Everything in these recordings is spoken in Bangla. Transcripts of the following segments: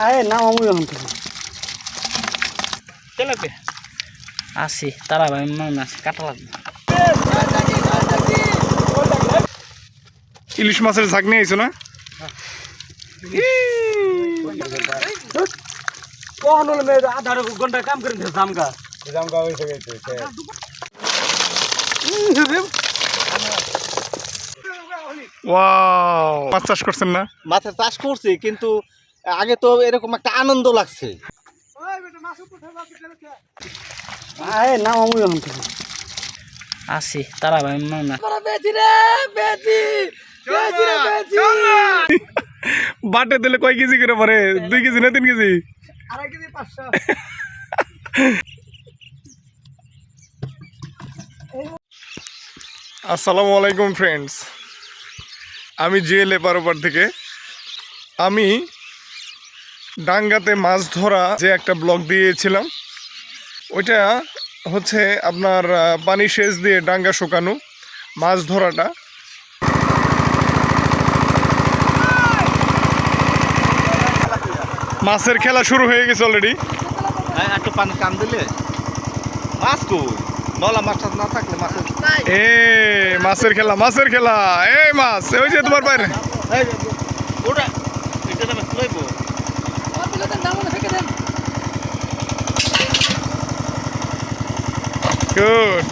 আয় নাম আমি এখন থেকে আসি তারা ভাই মনে আছে কাটা লাগবে। ইলিশ মাছের ঝাঁক নিয়ে আইছো না? কখন হলো মেয়ে আধা ঘণ্টা কাম করে দিয়েছে জামগা ওয়াও মাছ চাষ করছেন না? মাছের চাষ করছি কিন্তু আগে তো এরকম একটা আনন্দ লাগছে। আয় নাম আমি আসি তারা ভাই মনে বাটে দিলে কয় কেজি করে পরে? দুই কেজি না তিন কেজি? আসসালামু আলাইকুম ফ্রেন্ডস আমি জুয়েল এপার থেকে। আমি ডাঙ্গাতে মাছ ধরা যে একটা ব্লগ দিয়েছিলাম ওইটা হচ্ছে আপনার পানি সেচ দিয়ে ডাঙ্গা শুকানো মাছ ধরাটা। মাছের খেলা শুরু হয়ে গেছে অলরেডি হ্যাঁ একটু পানি টান দিলে। মাছ কই? নলা মাছ না থাকলে মাছের এ মাছের খেলা মাছের খেলা। এই মাছ ওই যে তোমার বাইরে ওটা এটা গুড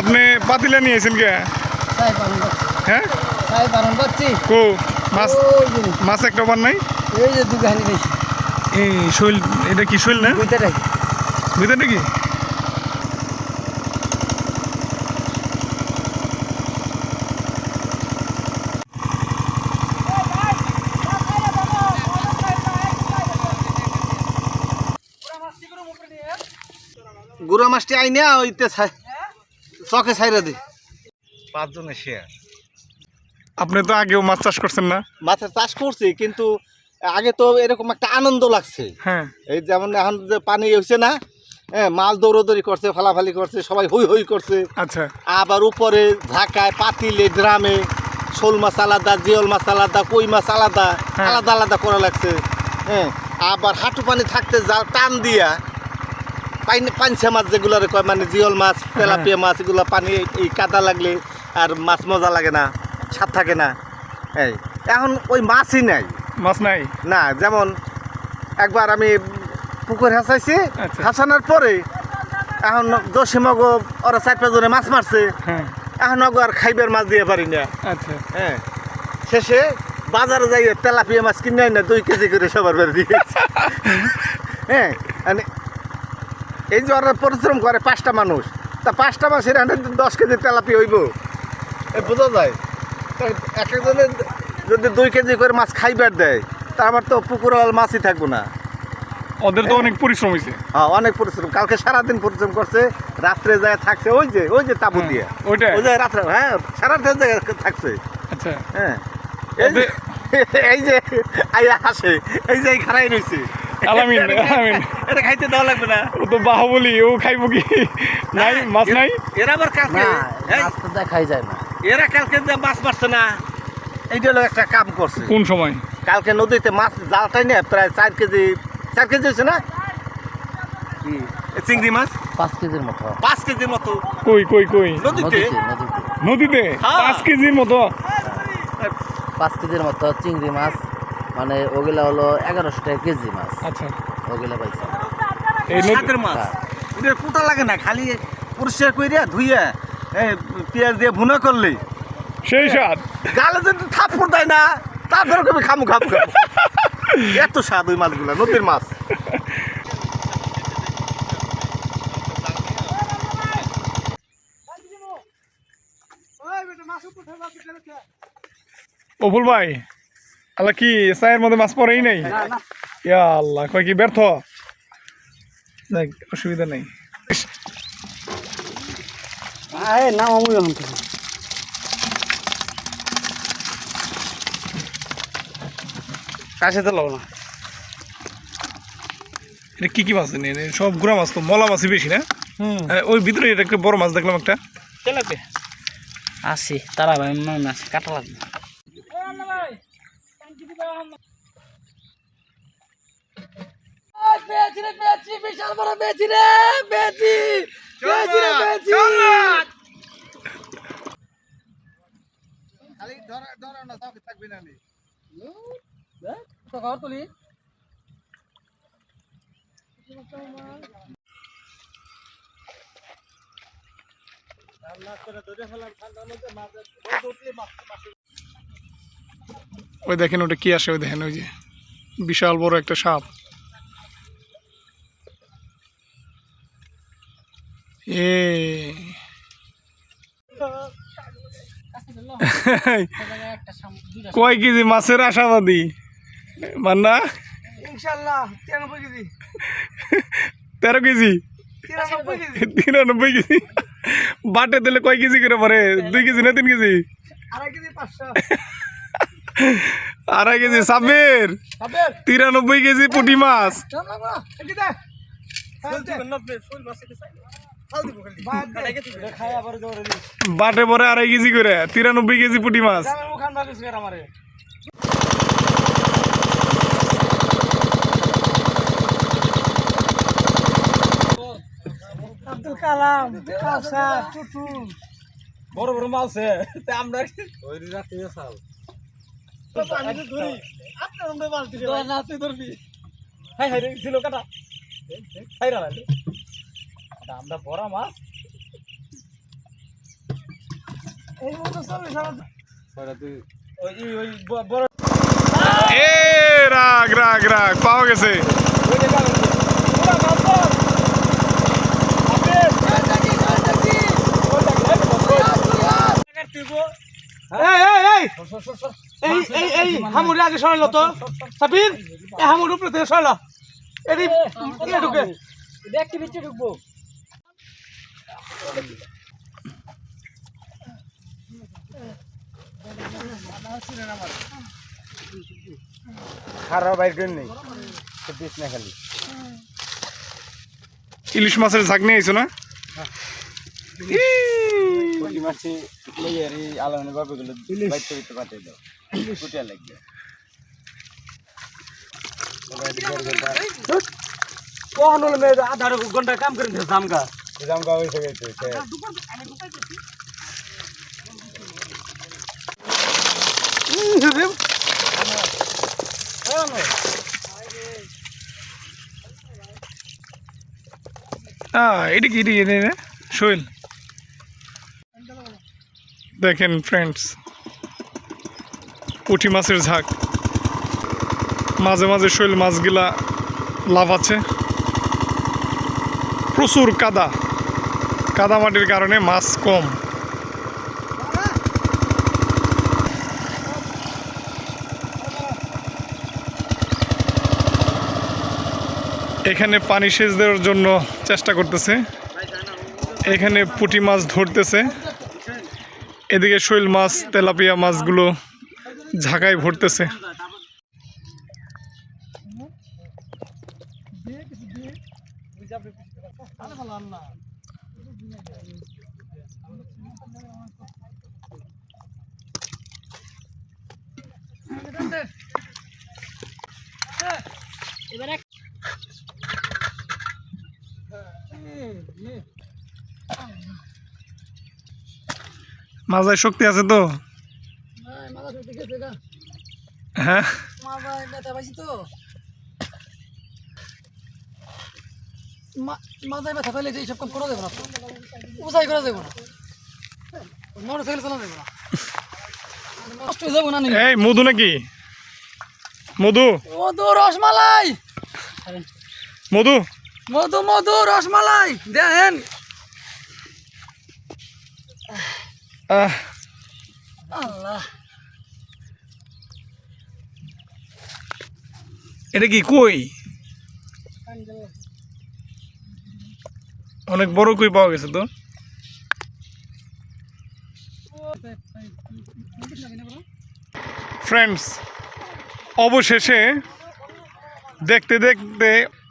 আপনি পাতিলা নিয়েছেন কে? হ্যাঁ? কো? মাছ মাছ একটা বার নাই? এই যে বেশি এই শৈল এটা কি শৈল না? রাখি ভিতরে কি? গুড়া মাছটি আইনে ওইতে চকে ছাইরা দি। পাঁচজনের শেয়ার আপনি তো আগেও মাছ চাষ করছেন না? মাছের চাষ করছি কিন্তু আগে তো এরকম একটা আনন্দ লাগছে। হ্যাঁ। এই যেমন এখন যে পানি হয়েছে না হ্যাঁ মাছ দৌড়দৌড়ি করছে ফালাফালি করছে সবাই হই হই করছে। আচ্ছা। আবার উপরে ঢাকায় পাতিলে ড্রামে শোল মাছ আলাদা জিওল মাছ আলাদা কই মাছ আলাদা হ্যাঁ। আলাদা আলাদা করা লাগছে। হ্যাঁ আবার হাঁটু পানি থাকতে যা টান দিয়া পাঞ্চা মাছ যেগুলো কয় মানে জিওল মাছ তেলাপিয়া মাছ এগুলো পানি এই- কাদা লাগলে আর মাছ মজা লাগে না স্বাদ থাকে না। এই এখন ওই মাছই নাই। মাছ নাই? না যেমন একবার আমি পুকুর হাসাইছি আচ্ছা। হাসানোর পরে এখন দশিমগ ওরা চার পাঁচজনে মাছ মারছে। হ্যাঁ। এখন আর খাইবার মাছ দিয়ে পারি না। আচ্ছা। হ্যাঁ শেষে বাজারে যাই তেলাপিয়া মাছ কিনে না দুই কেজি করে সবার বাড়ি দিয়েছে। হ্যাঁ মানে এই যে ওরা পরিশ্রম করে পাঁচটা মানুষ তা পাঁচটা মাসের এখানে দশ কেজি তেলাপি হইব। এ বোঝা যায়। এক একজনে যদি দুই কেজি করে মাছ খাইবার দেয় তা আমার তো পুকুর মাছই থাকব না। ওদের তো অনেক পরিশ্রম হয়েছে হ্যাঁ অনেক পরিশ্রম। কালকে সারাদিন পরিশ্রম করছে রাত্রে যায় থাকছে ওই যে ওই যে তাবু দিয়ে। ওইটা ওই যে রাত্রে হ্যাঁ সারাদিন জায়গায় থাকছে। আচ্ছা। হ্যাঁ এই যে এই যে আইয়া হাসে এই যে খারাই রয়েছে আলামিন আলামিন। এটা খাইতে দেওয়া লাগবে না। ও তো বাহুবলি ও খাইব কি? নাই মাছ নাই? এরা আবার কালকে এই, মাছ তো দেখাই যায় না। এরা কালকে যে মাছ মারছে না। এইটা হলো একটা কাম করছে। কোন সময়? কালকে নদীতে মাছ জালটাই না প্রায় চার কেজি চার কেজি হয়েছে না? কি? চিংড়ি মাছ? পাঁচ কেজির মতো। পাঁচ কেজির মতো। কই কই কই? নদীতে? নদীতে নদীতে। নদীতে? হ্যাঁ। পাঁচ কেজির মতো? পাঁচ কেজির মতো চিংড়ি মাছ মানে ওগুলা হলো এগারোশো টাকা কেজি মাছ। আচ্ছা। ওগুলা পাইছে। এই সাতের মাছ। এটা কোটা লাগে না খালি পরিষ্কার কইরা ধুইয়া পেঁয়াজ দিয়ে ভুনা করলে সেই স্বাদ। গালে যদি থাপ্পড় দেয় না তারপরে কবি খামু খামু খামু। এত স্বাদ ওই মাছগুলো নদীর মাছ। অপুল ভাই আল্লাহ কি চায়ের মধ্যে মাছ পড়েই নাই? ইয়া আল্লাহ কয় কি ব্যর্থ? যাক অসুবিধা নেই। আয় আমি এখন কাছে তো লাগো না। এটা কি কি মাছ সব গুড়া মাছ তো মলা মাছই বেশি না? হুম। ওই ভিতরে এটা একটা বড় মাছ দেখলাম একটা। আসি তারা ভাই কাটা লাগবে। পেয়েছি রে পেয়েছি বিশাল বড় পেয়েছি রে পেয়েছি পেয়েছি রে পেয়েছি। খালি ধরা ধরা না সব থাকবে না নি তো ঘর তুলি ওই দেখেন ওটা কি আসে ওই দেখেন ওই যে বিশাল বড় একটা সাপ। কয় কেজি মাছের আশাবাদী? মান্না? ইনশাআল্লাহ 93 কেজি। তেরো কেজি? তিরানব্বই কেজি। বাটে দিলে কয় কেজি করে পরে দুই কেজি না তিন কেজি? আড়াই কেজি 500 আড়াই কেজি সাব্বির? সাবের তিরানব্বই কেজি পুঁটি মাছ। বাটে পরে আড়াই কেজি করে তিরানব্বই কেজি পুঁটি মাছ। আব্দুল কালাম বড় বড় মাছ আমরা ধরি ধরবি। হাই হাই রে দিল কাটা। হাই আমরা বড় মাছ। এই মতো চলে সারা ওই ওই বড় এ রাগ রাগ রাগ পাওয়া গেছে। ওই যে কালো পুরা মাছ আপনি দেখি দেখি ওই দেখি এই এই এই এই এই এই হামুর আগে সরাইলো তো। সাবির হামুর উপরে থেকে ঢুকে। ঢুকবো খারাপ বাইর করে নেই। বিষ না খালি। ইলিশ মাছের ঝাঁক নিয়ে আইছো না? পুঁটি মাছি লইয়া এই আলামনে বাপে গুলো বাইতে বাইতে পাঠিয়ে দাও। কুটিয়া লাগবে। কখন হলো মেয়ে আধা ঘণ্টা কাম করে দিয়েছে আমগা জাম গাওয়া হয়েছে গেছে এটা কি এটা এটা? শৈল। দেখেন ফ্রেন্ডস পুঁটি মাছের ঝাঁক। মাঝে মাঝে শৈল মাছগুলা লাভ আছে প্রচুর কাদা। কাদা মাটির কারণে মাছ কম এখানে পানি সেচ দেওয়ার জন্য চেষ্টা করতেছে এখানে পুঁটি মাছ ধরতেছে এদিকে শৈল মাছ তেলাপিয়া মাছগুলো ঝাঁকায় ভরতেছে মাজায় শক্তি আছে তো? হ্যাঁ? মাথায় ব্যথা পেলে যে এইসব কাম করা যাবে না তো। উপায় করা যাবে না। মোটর সাইকেল চালা যাবে না। নষ্ট হয়ে যাব না এই মধু নাকি? মধু। মধু রসমালাই। মধু। মধু মধু রসমালাই। দেখেন। আল্লাহ। এটা কি কই? অনেক বড় কই পাওয়া গেছে তো। ফ্রেন্ডস অবশেষে দেখতে দেখতে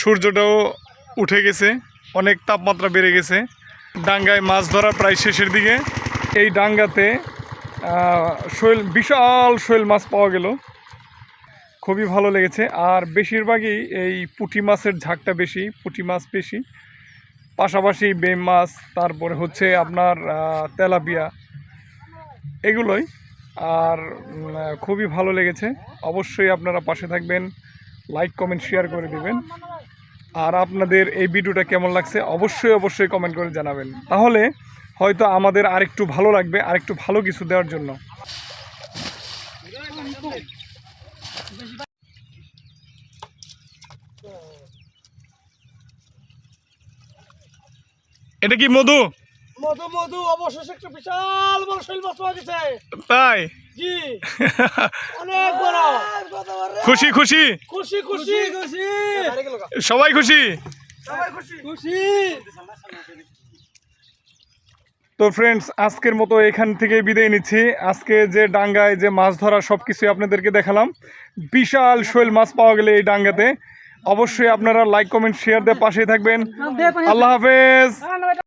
সূর্যটাও উঠে গেছে, অনেক তাপমাত্রা বেড়ে গেছে। ডাঙ্গায় মাছ ধরা প্রায় শেষের দিকে। এই ডাঙ্গাতে শৈল, বিশাল শৈল মাছ পাওয়া গেল। খুবই ভালো লেগেছে। আর বেশিরভাগই এই পুঁটি মাছের ঝাঁকটা বেশি, পুঁটি মাছ বেশি। পাশাপাশি বেম মাছ, তারপরে হচ্ছে আপনার তেলাপিয়া, এগুলোই। আর খুবই ভালো লেগেছে। অবশ্যই আপনারা পাশে থাকবেন লাইক কমেন্ট শেয়ার করে দিবেন। আর আপনাদের এই ভিডিওটা কেমন লাগছে অবশ্যই অবশ্যই কমেন্ট করে জানাবেন। তাহলে হয়তো আমাদের আরেকটু ভালো লাগবে, আরেকটু ভালো কিছু দেওয়ার জন্য। এটা কি মধু? মধু মধু অবশেষে একটা বিশাল বড় শৈল মাছ পাওয়া গেছে। তাই? জি। অনেক বড়। খুশি খুশি? খুশি খুশি। খুশি সবাই খুশি? খুশি। তো ফ্রেন্ডস আজকের মতো এখান থেকে বিদায় নিচ্ছি। আজকে যে ডাঙ্গায় যে মাছ ধরা সব কিছুই আপনাদেরকে দেখালাম বিশাল শৈল মাছ পাওয়া গেলে এই ডাঙ্গাতে। অবশ্যই আপনারা লাইক কমেন্ট শেয়ার দিয়ে পাশেই থাকবেন। আল্লাহ হাফেজ।